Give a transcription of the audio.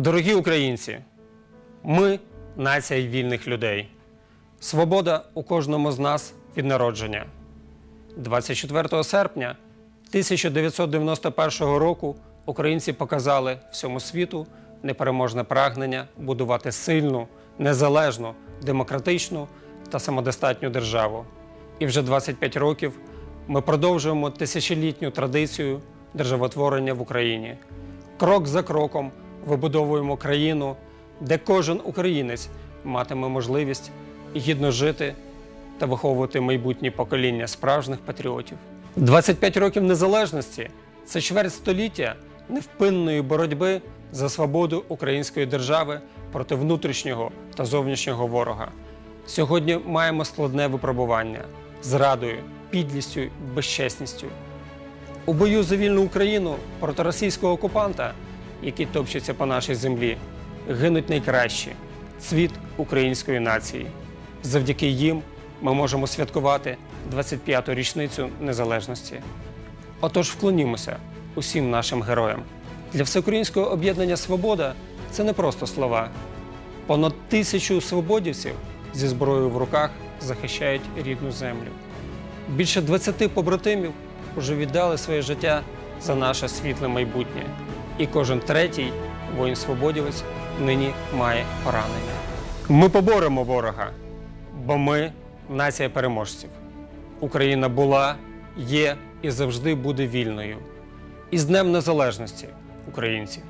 Дорогі українці, ми нація вільних людей. Свобода у кожному з нас від народження. 24 серпня 1991 року українці показали всьому світу непереможне прагнення будувати сильну, незалежну, демократичну та самодостатню державу. І вже 25 років ми продовжуємо тисячолітню традицію державотворення в Україні. Крок за кроком вибудовуємо країну, де кожен українець матиме можливість гідно жити та виховувати майбутнє покоління справжніх патріотів. 25 років незалежності це чверть століття невпинної боротьби за свободу української держави проти внутрішнього та зовнішнього ворога. Сьогодні маємо складне випробування зрадою, підлістю, безчесністю. У бою за вільну Україну проти російського окупанта, який топчеться по нашій землі, гинуть найкращі цвіт української нації. Завдяки їм ми можемо святкувати 25-ту річницю незалежності. Отож, вклонімося усім нашим героям. Для всеукраїнського об'єднання Свобода це не просто слова. Понад тисячу свободівців зі зброєю в руках захищають рідну землю. Більше 20 побратимів уже віддали своє життя за наше світле майбутнє. І кожен третій воїн-свободівець нині має поранення. Ми поборемо ворога, бо ми нація переможців. Україна була, є і завжди буде вільною. І з Днем Незалежності, українці!